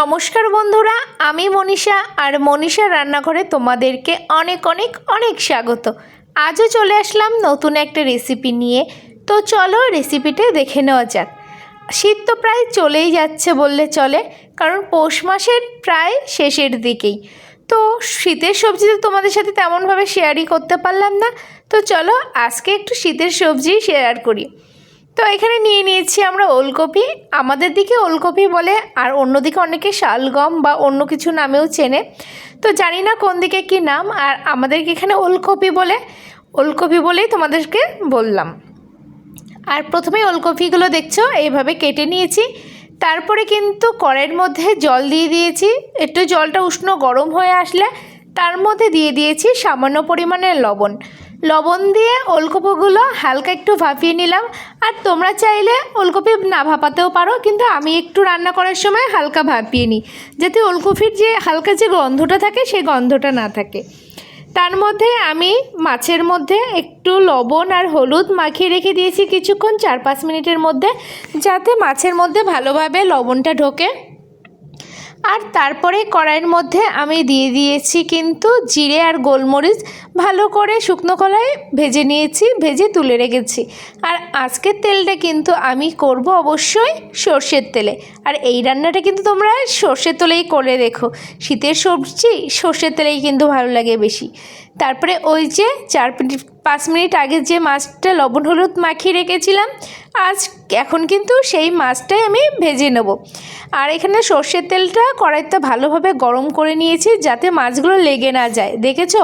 নমস্কার বন্ধুরা, আমি মনীষা আর মনীষা রান্নাঘরে তোমাদেরকে অনেক অনেক অনেক স্বাগত। আজও চলে আসলাম নতুন একটা রেসিপি নিয়ে। তো চলো রেসিপিটা দেখে নেওয়া যাক। শীত তো প্রায় চলেই যাচ্ছে বললে চলে, কারণ পৌষ মাসের প্রায় শেষের দিকেই। তো শীতের সবজি তো তোমাদের সাথে তেমনভাবে শেয়ারই করতে পারলাম না। তো চলো আজকে একটু শীতের সবজি শেয়ার করি। তো এখানে নিয়ে নিয়েছি আমরা ওলকপি। আমাদের দিকে ওলকপি বলে আর অন্যদিকে অনেকে শালগম বা অন্য কিছু নামেও চেনে। তো জানি না কোন দিকে কি নাম আর আমাদেরকে এখানে ওলকপি বলে। ওলকপি বলেই তোমাদেরকে বললাম। আর প্রথমে ওলকপিগুলো দেখছ, এইভাবে কেটে নিয়েছি। তারপরে কিন্তু কড়াইয়ের মধ্যে জল দিয়ে দিয়েছি। একটু জলটা উষ্ণ গরম হয়ে আসলে তার মধ্যে দিয়ে দিয়েছি সামান্য পরিমাণের লবণ। লবণ দিয়ে ওলকপিগুলো হালকা একটু ভাপিয়ে নিলাম। আর তোমরা চাইলে ওলকপি না ভাপাতেও পারো, কিন্তু আমি একটু রান্না করার সময় হালকা ভাপিয়ে নিই। যাতে ওলকপির যে হালকা যে গন্ধটা থাকে, সেই গন্ধটা না থাকে। তার মধ্যে আমি মাছের মধ্যে একটু লবণ আর হলুদ মাখিয়ে রেখে দিয়েছি কিছুক্ষণ, চার পাঁচ মিনিটের মধ্যে, যাতে মাছের মধ্যে ভালোভাবে লবণটা ঢোকে। আর তারপরে কড়াইয়ের মধ্যে আমি দিয়ে দিয়েছি কিন্তু জিরে আর গোলমরিচ। ভালো করে শুকনো কলাই ভেজে নিয়েছি, ভেজে তুলে রেখেছি। আর আজকের তেলটা কিন্তু আমি করব অবশ্যই সর্ষের তেলে। আর এই রান্নাটা কিন্তু তোমরা সর্ষের তেলেই করে দেখো। শীতের সবজি সর্ষের তেলেই কিন্তু ভালো লাগে বেশি। তারপরে ওই যে চার পাঁচ মিনিট আগে যে মাছটা লবণ হলুদ মাখিয়ে রেখেছিলাম, আজ এখন কিন্তু সেই মাছটাই আমি ভেজে নেব। আর এখানে সর্ষের তেলটা কড়াইতে ভালোভাবে গরম করে নিয়েছি যাতে মাছগুলো লেগে না যায়। দেখেছ?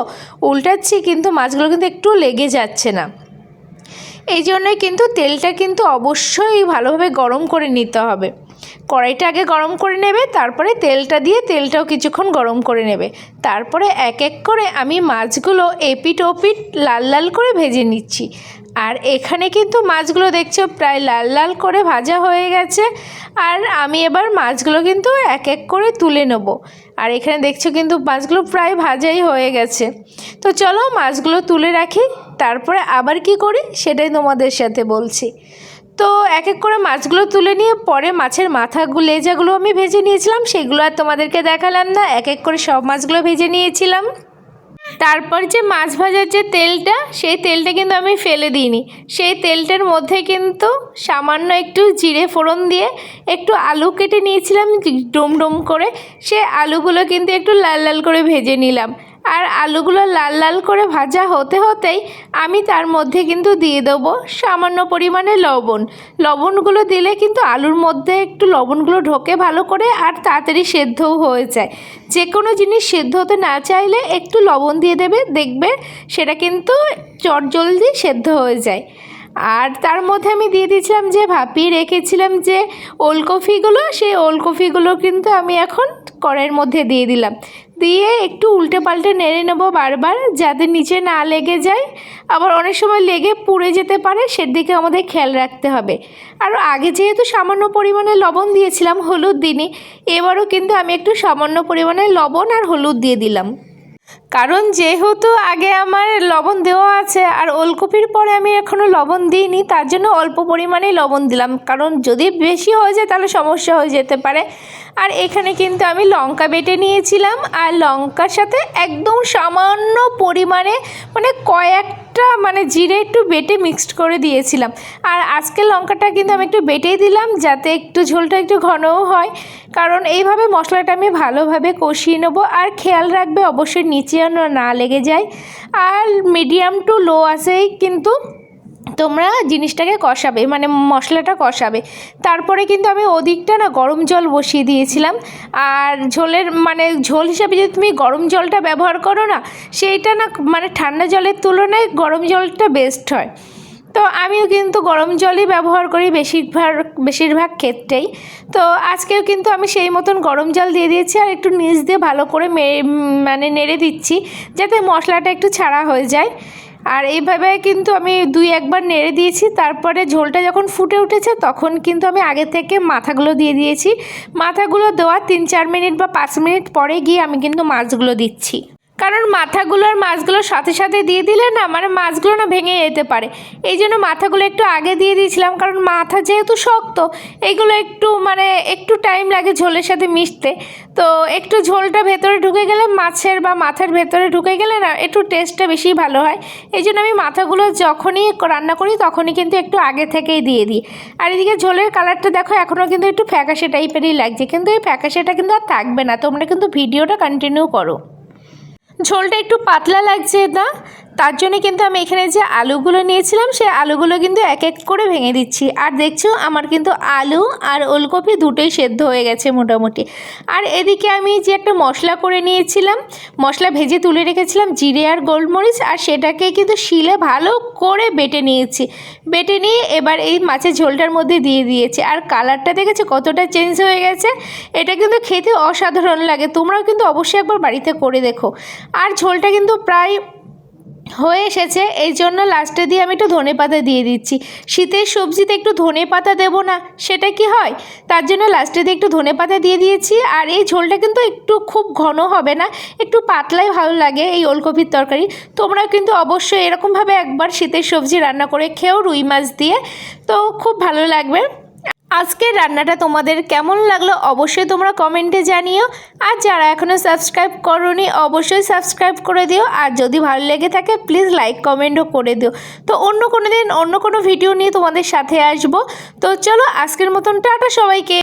উল্টাচ্ছি কিন্তু মাছগুলো কিন্তু একটু লেগে যাচ্ছে না। এই জন্যই কিন্তু তেলটা কিন্তু অবশ্যই ভালোভাবে গরম করে নিতে হবে। কড়াইটা আগে গরম করে নেবে, তারপরে তেলটা দিয়ে তেলটাও কিছুক্ষণ গরম করে নেবে। তারপরে এক এক করে আমি মাছগুলো এপিট ওপিট লাল লাল করে ভেজে নিচ্ছি। আর এখানে কিন্তু মাছগুলো দেখছ প্রায় লাল লাল করে ভাজা হয়ে গেছে। আর আমি এবার মাছগুলো কিন্তু এক এক করে তুলে নেব। আর এখানে দেখছ কিন্তু মাছগুলো প্রায় ভাজাই হয়ে গেছে। তো চলো মাছগুলো তুলে রাখি, তারপরে আবার কি করি সেটাই তোমাদের সাথে বলছি। তো এক এক করে মাছগুলো তুলে নিয়ে পরে মাছের মাথাগুলো, লেজাগুলো আমি ভেজে নিয়েছিলাম, সেগুলো আর তোমাদেরকে দেখালাম না এক এক করে সব মাছগুলো ভেজে নিয়েছিলাম। তারপর যে মাছ ভাজার যে তেলটা, সেই তেলটা কিন্তু আমি ফেলে দিইনি। সেই তেলটার মধ্যে কিন্তু সামান্য একটু জিরে ফোড়ন দিয়ে একটু আলু কেটে নিয়েছিলাম, ডুম ডুম করে। সে আলুগুলো কিন্তু একটু লাল লাল করে ভেজে নিলাম। আর আলুগুলো লাল লাল করে ভাজা হতে হতেই আমি তার মধ্যে কিন্তু দিয়ে দেবো সামান্য পরিমাণে লবণ। লবণগুলো দিলে কিন্তু আলুর মধ্যে একটু লবণগুলো ঢোকে ভালো করে আর তাড়াতাড়ি সেদ্ধও হয়ে যায়। যে কোনো জিনিস সেদ্ধ হতে না চাইলে একটু লবণ দিয়ে দেবে, দেখবে সেটা কিন্তু চটজলদি সেদ্ধ হয়ে যায়। আর তার মধ্যে আমি দিয়ে দিয়েছিলাম যে ভাপিয়ে রেখেছিলাম যে ওলকপিগুলো সেই ওলকপিগুলো কিন্তু আমি এখন কড়াইয়ের মধ্যে দিয়ে দিলাম। দিয়ে একটু উল্টে পাল্টে নেড়ে নেব বারবার, যাতে নিচে না লেগে যায়। আবার অনেক সময় লেগে পুড়ে যেতে পারে, সেদিকে আমাদের খেয়াল রাখতে হবে। আর আগে যেহেতু সামান্য পরিমাণে লবণ দিয়েছিলাম হলুদ দিনই এবারও কিন্তু আমি একটু সামান্য পরিমাণে লবণ আর হলুদ দিয়ে দিলাম। কারণ যেহেতু আগে আমার লবণ দেওয়া আছে আর ওলকপির পরে আমি এখনও লবণ দিইনি, তার জন্য অল্প পরিমাণেই লবণ দিলাম। কারণ যদি বেশি হয়ে যায় তাহলে সমস্যা হয়ে যেতে পারে। আর এখানে কিন্তু আমি লঙ্কা বেটে নিয়েছিলাম আর লঙ্কার সাথে একদম সামান্য পরিমাণে মানে কয়েকটা মানে জিরে একটু বেটে মিক্সড করে দিয়েছিলাম। আর আজকে লঙ্কাটা কিন্তু আমি একটু বেটেই দিলাম যাতে একটু ঝোলটা একটু ঘনও হয়। কারণ এইভাবে মশলাটা আমি ভালোভাবে কষিয়ে নেব। আর খেয়াল রাখবে অবশ্যই নিচে যেন না লেগে যায়। আর মিডিয়াম টু লো আসেই কিন্তু তোমরা জিনিসটাকে কষাবে মানে মশলাটা কষাবে। তারপরে কিন্তু আমি ওদিকটা না গরম জল বসিয়ে দিয়েছিলাম। আর ঝোলের মানে ঝোল হিসাবে যদি তুমি গরম জলটা ব্যবহার করো না, সেইটা না মানে ঠান্ডা জলের তুলনায় গরম জলটা বেস্ট হয়। তো আমিও কিন্তু গরম জলই ব্যবহার করি বেশিরভাগ বেশিরভাগ ক্ষেত্রেই। তো আজকেও কিন্তু আমি সেই মতন গরম জল দিয়ে দিয়েছি আর একটু নিচ দিয়ে ভালো করে মানে নেড়ে দিচ্ছি যাতে মশলাটা একটু ছাড়া হয়ে যায়। আর এইভাবে কিন্তু আমি দুই একবার নেড়ে দিয়েছি, তারপরে ঝোলটা যখন ফুটে উঠেছে তখন কিন্তু আমি আগে থেকে মাথাগুলো দিয়ে দিয়েছি। মাথাগুলো দেওয়ার তিন চার মিনিট বা পাঁচ মিনিট পরে গিয়ে আমি কিন্তু মাছগুলো দিচ্ছি। কারণ মাথাগুলো আর মাছগুলোর সাথে সাথে দিয়ে দিলে না মানে মাছগুলো না ভেঙে যেতে পারে। এই জন্য মাথাগুলো একটু আগে দিয়ে দিয়েছিলাম, কারণ মাথা যেহেতু শক্ত এইগুলো একটু মানে একটু টাইম লাগে ঝোলের সাথে মিশতে। তো একটু ঝোলটা ভেতরে ঢুকে গেলে মাছের বা মাথার ভেতরে ঢুকে গেলে না একটু টেস্টটা বেশি ভালো হয়। এই জন্য আমি মাথাগুলো যখনই রান্না করি তখনই কিন্তু একটু আগে থেকেই দিয়ে দিই। আর এদিকে ঝোলের কালারটা দেখো, এখনও কিন্তু একটু ফ্যাকাশে টাইপেরই লাগছে। কিন্তু এই ফ্যাকাশেটা কিন্তু আর থাকবে না, তোমরা কিন্তু ভিডিওটা কন্টিনিউ করো। ঝোলটা একটু পাতলা লাগছে না তার জন্য কিন্তু আমি এখানে যে আলুগুলো নিয়েছিলাম, সেই আলুগুলো কিন্তু এক এক করে ভেঙে দিচ্ছি। আর দেখছ, আমার কিন্তু আলু আর ওলকপি দুটোই সেদ্ধ হয়ে গেছে মোটামুটি। আর এদিকে আমি যে একটা মশলা করে নিয়েছিলাম, মশলা ভেজে তুলে রেখেছিলাম, জিরে আর গোলমরিচ, আর সেটাকে কিন্তু শিলে ভালো করে বেটে নিয়েছি। বেটে নিয়ে এবার এই মাছের ঝোলটার মধ্যে দিয়ে দিয়েছি। আর কালারটা দেখেছ, কতটা চেঞ্জ হয়ে গেছে? এটা কিন্তু খেতে অসাধারণ লাগে। তোমরাও কিন্তু অবশ্যই একবার বাড়িতে করে দেখো। আর ঝোলটা কিন্তু প্রায় হয়ে এসেছে। এই জন্য লাস্টে দিয়ে আমি একটু ধনে পাতা দিয়ে দিচ্ছি। শীতের সবজিতে একটু ধনে পাতা দেবো না, সেটা কি হয়? তার জন্য লাস্টে দিয়ে একটু ধনে পাতা দিয়ে দিয়েছি। আর এই ঝোলটা কিন্তু একটু খুব ঘন হবে না, একটু পাতলাই ভালো লাগে এই ওলকপির তরকারি। তোমরা কিন্তু অবশ্যই এরকমভাবে একবার শীতের সবজি রান্না করে খেয়েও রুই মাছ দিয়ে। তো খুব ভালো লাগবে। আজকের রান্নাটা তোমাদের কেমন লাগল অবশ্যই তোমরা কমেন্টে জানিও। আর যারা এখনও সাবস্ক্রাইব করনি, অবশ্যই সাবস্ক্রাইব করে দিও। আর যদি ভালো লেগে থাকে, প্লিজ লাইক, কমেন্টও করে দিও। তো অন্য কোনো দিন অন্য কোনো ভিডিও নিয়ে তোমাদের সাথে আসব। তো চলো, আজকের মতন টাটা সবাইকে।